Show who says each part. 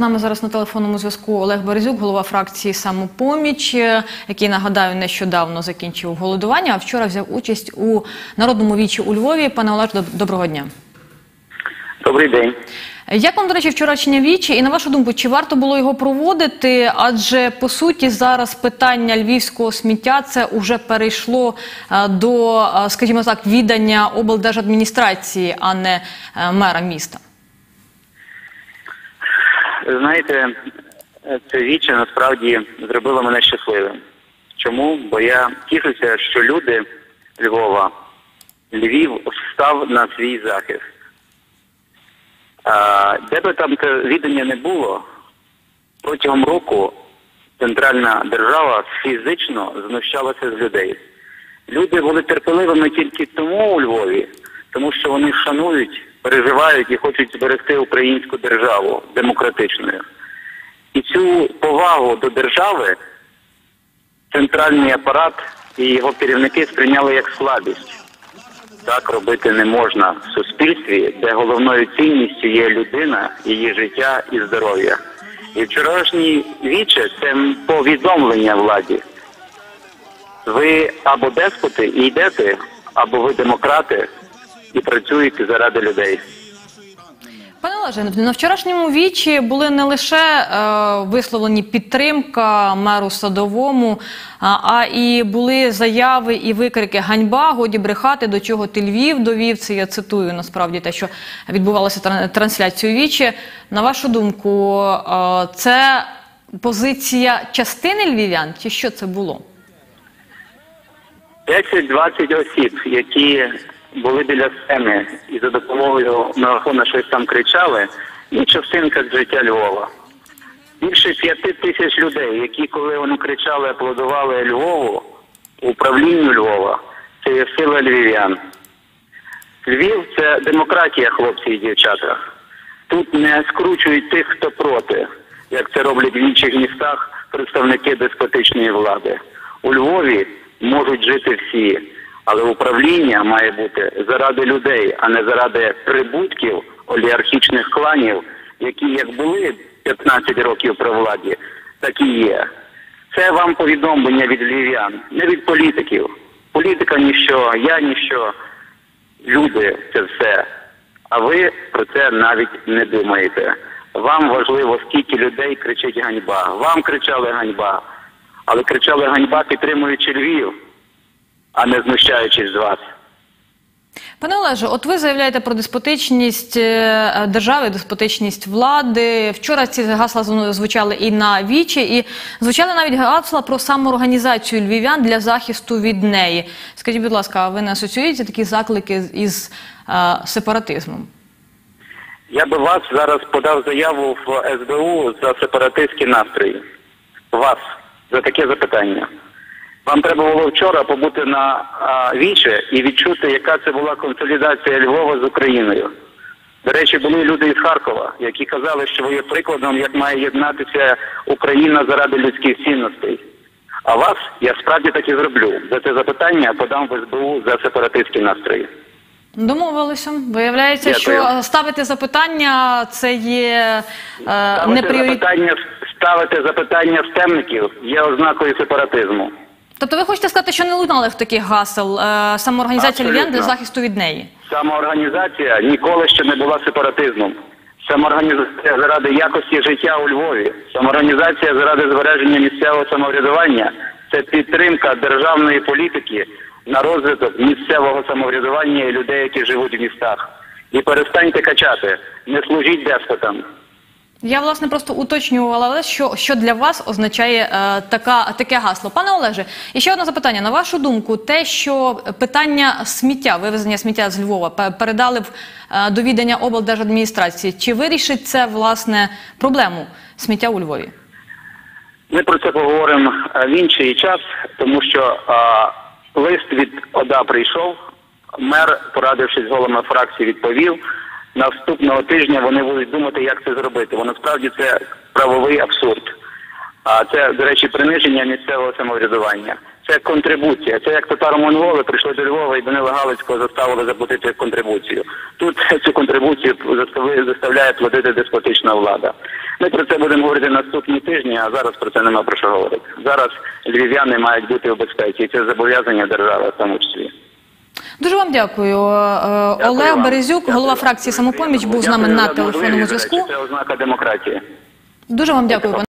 Speaker 1: З нами зараз на телефонному зв'язку Олег Березюк, голова фракції Самопоміч, е, який нагадаю нещодавно закінчив голодування, а вчора взяв участь у народному вічі у Львові. Пане Олеж, доб- доброго дня.
Speaker 2: Добрий день.
Speaker 1: Як вам, до речі, вчорашнє вічі? І на вашу думку, чи варто було його проводити? Адже по суті зараз питання львівського сміття це вже перейшло е, до, е, скажімо так, віддання облдержадміністрації, а не мера міста.
Speaker 2: Знаєте, це віче насправді зробило мене щасливим. Чому? Бо я тішуся, що люди Львова, Львів встав на свій захист. А, де би там те віддання не було, протягом року центральна держава фізично знущалася з людей. Люди були терпеливими тільки тому у Львові, тому що вони шанують, переживають і хочуть зберегти українську державу демократичною. І цю повагу до держави центральний апарат і його керівники сприйняли як слабість. Так робити не можна в суспільстві, де головною цінністю є людина, її життя і здоров'я. І вчорашній віче це повідомлення владі. Ви або деспоти і йдете, або ви демократи і працюєте заради людей.
Speaker 1: Пане Олеже, на вчорашньому вічі були не лише е, висловлені підтримка меру садовому, а, а і були заяви і викрики ганьба, годі брехати, до чого ти Львів довів. Це я цитую насправді те, що відбувалося тран- трансляцію вічі. На вашу думку, е, це позиція частини львів'ян, чи що це було?
Speaker 2: 10-20 осіб, які були біля сцени і за допомогою мегафона щось там кричали, і частинка з життя Львова. Більше п'яти тисяч людей, які, коли вони кричали, аплодували Львову, управлінню Львова, це є сила львів'ян. Львів це демократія, хлопці і дівчата. Тут не скручують тих, хто проти, як це роблять в інших містах представники деспотичної влади. У Львові можуть жити всі, але управління має бути заради людей, а не заради прибутків олігархічних кланів, які як були 15 років при владі, так і є. Це вам повідомлення від львів'ян, не від політиків. Політика ніщо, я ніщо, люди це все. А ви про це навіть не думаєте. Вам важливо, скільки людей кричить ганьба. Вам кричали ганьба, але кричали ганьба, підтримуючи Львів, а не знущаючись з вас.
Speaker 1: Пане Олеже, от ви заявляєте про деспотичність е, держави, деспотичність влади. Вчора ці гасла звучали і на вічі, і звучали навіть гасла про самоорганізацію львів'ян для захисту від неї. Скажіть, будь ласка, а ви не асоціюєте такі заклики із е, сепаратизмом?
Speaker 2: Я би вас зараз подав заяву в СБУ за сепаратистські настрої. Вас за таке запитання. Вам треба було вчора побути на а, віче і відчути, яка це була консолідація Львова з Україною. До речі, були люди із Харкова, які казали, що ви є прикладом, як має єднатися Україна заради людських цінностей. А вас я справді так і зроблю. За це запитання подам в СБУ за сепаратистські настрої.
Speaker 1: Домовилися. Виявляється,
Speaker 2: Дякую.
Speaker 1: що ставити запитання це є е, не
Speaker 2: Ставити запитання, ставити запитання в темників є ознакою сепаратизму.
Speaker 1: Тобто ви хочете сказати, що не лунали в таких гасел е, самоорганізація львів'ян для захисту від неї?
Speaker 2: Самоорганізація ніколи ще не була сепаратизмом. Самоорганізація заради якості життя у Львові, самоорганізація заради збереження місцевого самоврядування це підтримка державної політики на розвиток місцевого самоврядування і людей, які живуть в містах. І перестаньте качати, не служіть деспотам.
Speaker 1: Я власне просто уточнювала, що, що для вас означає е, така, таке гасло. Пане Олеже, і ще одне запитання. На вашу думку, те, що питання сміття, вивезення сміття з Львова передали в е, до облдержадміністрації, чи вирішить це власне проблему сміття у Львові?
Speaker 2: Ми про це поговоримо е, в інший час, тому що а, лист від ОДА прийшов. Мер, порадившись з головами фракції, відповів. Наступного тижня вони будуть думати, як це зробити. Бо насправді це правовий абсурд. А це, до речі, приниження місцевого самоврядування. Це контрибуція. Це як татаро-монголи прийшли до Львова і Данила Галицького заставили заплатити контрибуцію. Тут цю контрибуцію заставляє платити деспотична влада. Ми про це будемо говорити наступні тижні, а зараз про це нема про що говорити. Зараз львів'яни мають бути у безпеці, і це зобов'язання держави в тому числі.
Speaker 1: Дуже вам дякую. Е,
Speaker 2: Дякую
Speaker 1: Олег
Speaker 2: вам.
Speaker 1: Березюк,
Speaker 2: Дякую.
Speaker 1: голова фракції самопоміч, був з нами
Speaker 2: Дякую
Speaker 1: на телефонному зв'язку.
Speaker 2: Це ознака демократії.
Speaker 1: Дуже вам дякую. пане